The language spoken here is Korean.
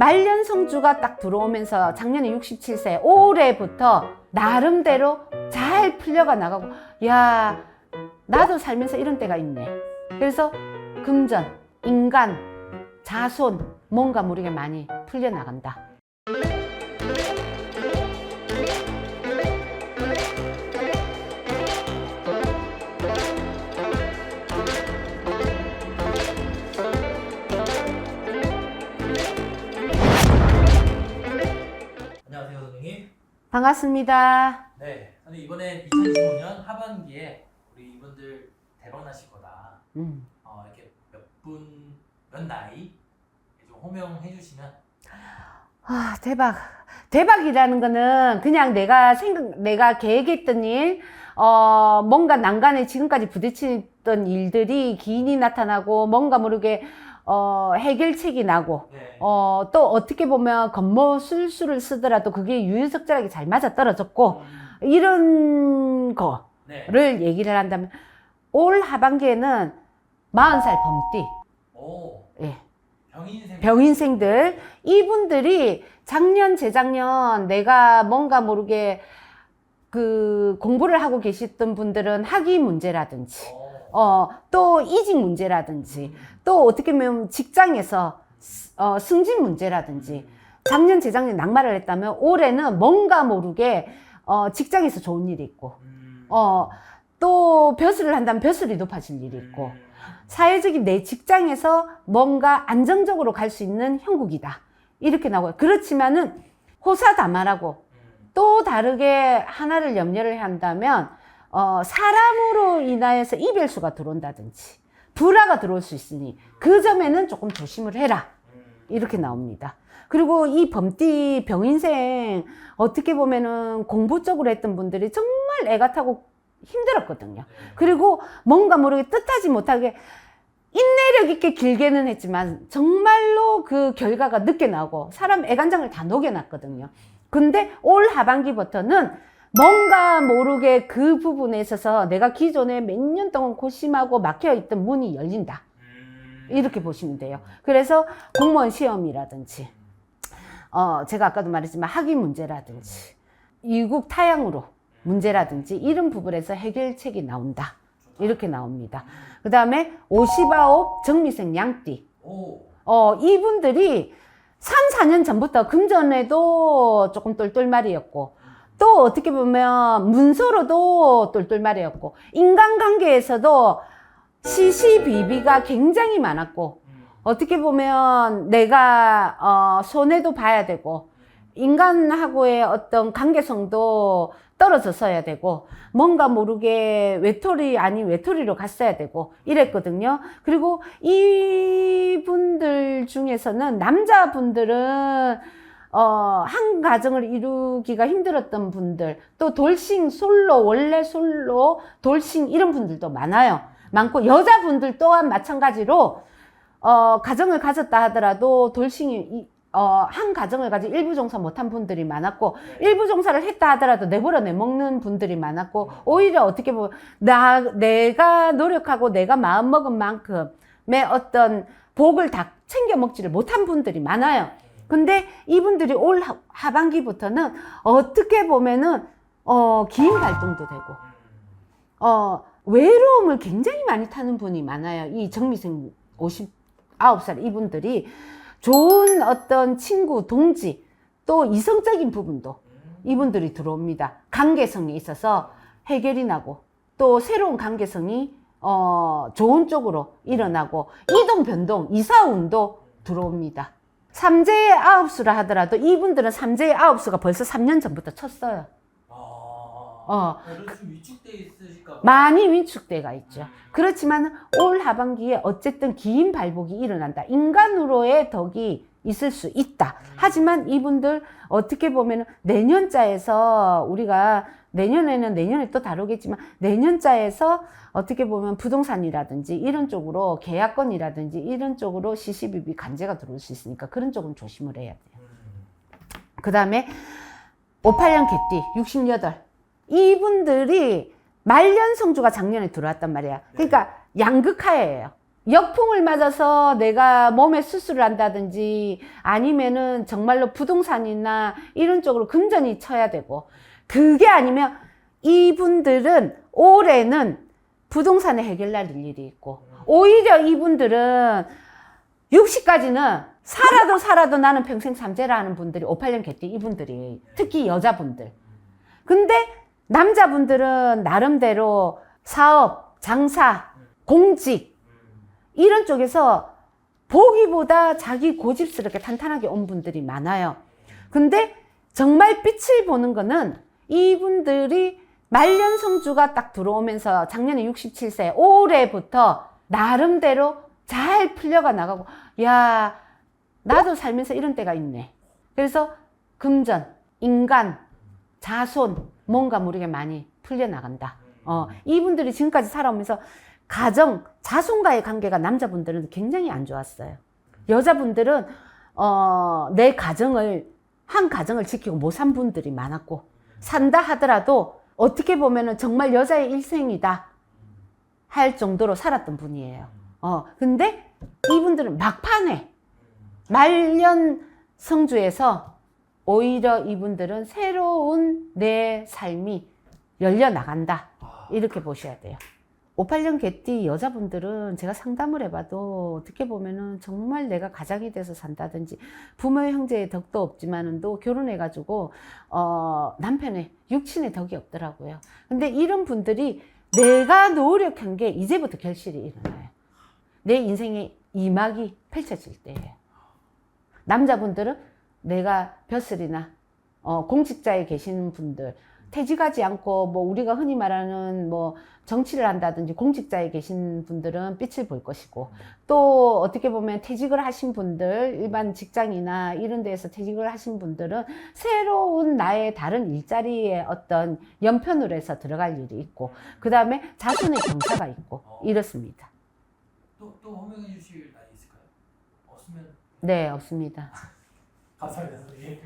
말년 성주가 딱 들어오면서 작년에 67세 올해부터 나름대로 잘 풀려가 나가고 야 나도 살면서 이런 때가 있네. 그래서 금전, 인간, 자손 뭔가 모르게 많이 풀려 나간다. 반갑습니다. 네, 선생님 이번엔 2025년 하반기에 우리 이분들 대박 나실 거다. 음. 어, 이렇게 몇 분, 몇 나이 좀 호명해 주시면 아, 대박. 대박이라는 거는 그냥 내가 생각, 내가 계획했던 일, 어, 뭔가 난간에 지금까지 부딪히던 일들이 기인이 나타나고 뭔가 모르게 어, 해결책이 나고 네. 어, 또 어떻게 보면 겉모술수를 쓰더라도 그게 유유석절하게 잘 맞아 떨어졌고 음, 이런 거를 네. 얘기를 한다면 올 하반기에는 40살 범띠 오, 예. 병인생. 병인생들 이분들이 작년 재작년 내가 뭔가 모르게 그 공부를 하고 계셨던 분들은 학위 문제라든지 어, 어 또 이직 문제라든지 음, 또 어떻게 보면 직장에서 스- 어, 승진 문제라든지 작년 재작년 낙마를 했다면 올해는 뭔가 모르게 어, 직장에서 좋은 일이 있고 음, 어, 또 벼슬을 한다면 벼슬이 높아질 일이 있고 음, 사회적인 내 직장에서 뭔가 안정적으로 갈 수 있는 형국이다. 이렇게 나오고요. 그렇지만은 호사다마라고 음, 또 다르게 하나를 염려를 한다면 어, 사람으로 인하여서 이별수가 들어온다든지 불화가 들어올 수 있으니 그 점에는 조금 조심을 해라. 음, 이렇게 나옵니다. 그리고 이 범띠 병인생 어떻게 보면은 공부 쪽으로 했던 분들이 정말 애가 타고 힘들었거든요. 네. 그리고 뭔가 모르게 뜻하지 못하게 인내력 있게 길게는 했지만 정말로 그 결과가 늦게 나오고 사람 애간장을 다 녹여놨거든요. 근데 올 하반기부터는 뭔가 모르게 그 부분에 있어서 내가 기존에 몇 년 동안 고심하고 막혀있던 문이 열린다. 음, 이렇게 보시면 돼요. 그래서 공무원 시험이라든지, 어, 제가 아까도 말했지만 학위 문제라든지, 이국 타양으로 문제라든지 이런 부분에서 해결책이 나온다. 이렇게 나옵니다. 그 다음에 59 정미생 양띠. 오, 어, 이분들이 3, 4년 전부터 금전에도 조금 똘똘말이었고, 또 어떻게 보면 문서로도 똘똘말이었고, 인간관계에서도 시시비비가 굉장히 많았고, 음, 어떻게 보면 내가 어, 손해도 봐야 되고 인간하고의 어떤 관계성도 떨어졌어야 되고 뭔가 모르게 외톨이 아닌 외톨이로 갔어야 되고 이랬거든요. 그리고 이분들 중에서는 남자분들은 어, 한 가정을 이루기가 힘들었던 분들, 또 돌싱, 솔로, 원래 솔로, 돌싱 이런 분들도 많아요. 많고 여자분들 또한 마찬가지로 어, 가정을 가졌다 하더라도 돌싱이 이- 어, 한 가정을 가지고 일부 종사 못한 분들이 많았고 일부 종사를 했다 하더라도 내버려 내먹는 분들이 많았고 오히려 어떻게 보면 나 내가 노력하고 내가 마음 먹은 만큼의 어떤 복을 다 챙겨 먹지를 못한 분들이 많아요. 근데 이분들이 올 하- 하반기부터는 어떻게 보면은 어, 긴 활동도 되고 음, 어, 외로움을 굉장히 많이 타는 분이 많아요. 이 정미생 59살 이분들이 좋은 어떤 친구, 동지, 또 이성적인 부분도 음, 이분들이 들어옵니다. 관계성에 있어서 해결이 나고 또 새로운 관계성이 어, 좋은 쪽으로 일어나고 이동 변동, 이사 운도 들어옵니다. 삼재의 아홉수라 하더라도 이분들은 삼재의 아홉수가 벌써 3년 전부터 쳤어요. 아, 어, 봐. 많이 위축돼가 있죠. 음, 그렇지만 올 하반기에 어쨌든 긴 발복이 일어난다. 인간으로의 덕이 있을 수 있다. 하지만 이분들 어떻게 보면 내년자에서 우리가 내년에는 내년에 또 다루겠지만 내년자에서 어떻게 보면 부동산이라든지 이런 쪽으로 계약건이라든지 이런 쪽으로 시시비비 간제가 들어올 수 있으니까 그런 쪽은 조심을 해야 돼요. 음, 그 다음에 58년 개띠 68 이분들이 말년 성주가 작년에 들어왔단 말이야. 그러니까 양극화예요. 역풍을 맞아서 내가 몸에 수술을 한다든지 아니면은 정말로 부동산이나 이런 쪽으로 금전이 쳐야 되고 그게 아니면 이분들은 올해는 부동산에 해결날 일이 있고 오히려 이분들은 60까지는 살아도 살아도 나는 평생 삼재라 하는 분들이 58년 개띠 이분들이 특히 여자분들 근데 남자분들은 나름대로 사업, 장사, 공직 이런 쪽에서 보기보다 자기 고집스럽게 탄탄하게 온 분들이 많아요. 근데 정말 빛을 보는 거는 이분들이 말년 성주가 딱 들어오면서 작년에 67세 올해부터 나름대로 잘 풀려가 나가고 야 나도 살면서 이런 때가 있네. 그래서 금전, 인간, 자손 뭔가 모르게 많이 풀려 나간다. 어, 이분들이 지금까지 살아오면서 가정, 자손과의 관계가 남자분들은 굉장히 안 좋았어요. 여자분들은 어, 내 가정을 한 가정을 지키고 못 산 분들이 많았고 산다 하더라도 어떻게 보면은 정말 여자의 일생이다 할 정도로 살았던 분이에요. 어, 근데 이분들은 막판에 말년 성주에서 오히려 이분들은 새로운 내 삶이 열려 나간다. 이렇게 보셔야 돼요. 58년 개띠 여자분들은 제가 상담을 해봐도 어떻게 보면은 정말 내가 가장이 돼서 산다든지 부모 형제의 덕도 없지만은 또 결혼해가지고 어 남편의 육친의 덕이 없더라고요. 근데 이런 분들이 내가 노력한 게 이제부터 결실이 일어나요. 내 인생의 이막이 펼쳐질 때예요. 남자분들은 내가 벼슬이나 어, 공직자에 계시는 분들 퇴직하지 않고 뭐 우리가 흔히 말하는 뭐 정치를 한다든지 공직자에 계신 분들은 빛을 볼 것이고 또 어떻게 보면 퇴직을 하신 분들 일반 직장이나 이런 데에서 퇴직을 하신 분들은 새로운 나의 다른 일자리에 어떤 연편으로 해서 들어갈 일이 있고 그 다음에 자손의 경사가 있고 이렇습니다. 또, 또 호명해 주실 날이 있을까요? 없으면 네 없습니다. 감사합니다 선생님